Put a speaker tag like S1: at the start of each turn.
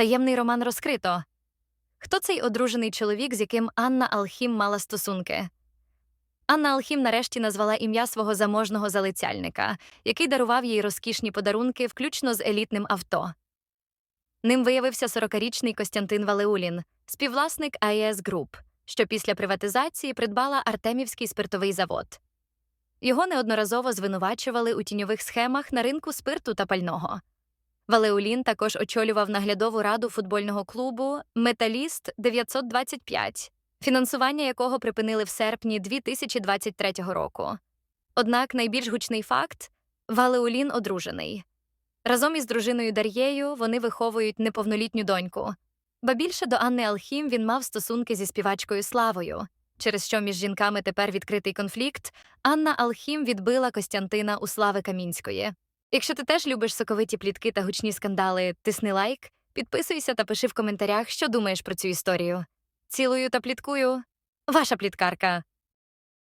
S1: Таємний роман розкрито. Хто цей одружений чоловік, з яким Анна Алхім мала стосунки? Анна Алхім нарешті назвала ім'я свого заможного залицяльника, який дарував їй розкішні подарунки, включно з елітним авто. Ним виявився 40-річний Костянтин Валеулін, співвласник АЕС Груп, що після приватизації придбала Артемівський спиртовий завод. Його неодноразово звинувачували у тіньових схемах на ринку спирту та пального. Валеулін також очолював наглядову раду футбольного клубу Металіст 925, фінансування якого припинили в серпні 2023 року. Однак найбільш гучний факт Валеулін одружений. Разом із дружиною Дар'єю вони виховують неповнолітню доньку. Ба більше до Анни Алхім він мав стосунки зі співачкою Славою, через що між жінками тепер відкритий конфлікт. Анна Алхім відбила Костянтина у Слави Камінської. Якщо ти теж любиш соковиті плітки та гучні скандали, тисни лайк, підписуйся та пиши в коментарях, що думаєш про цю історію. Цілую та пліткую. Ваша пліткарка.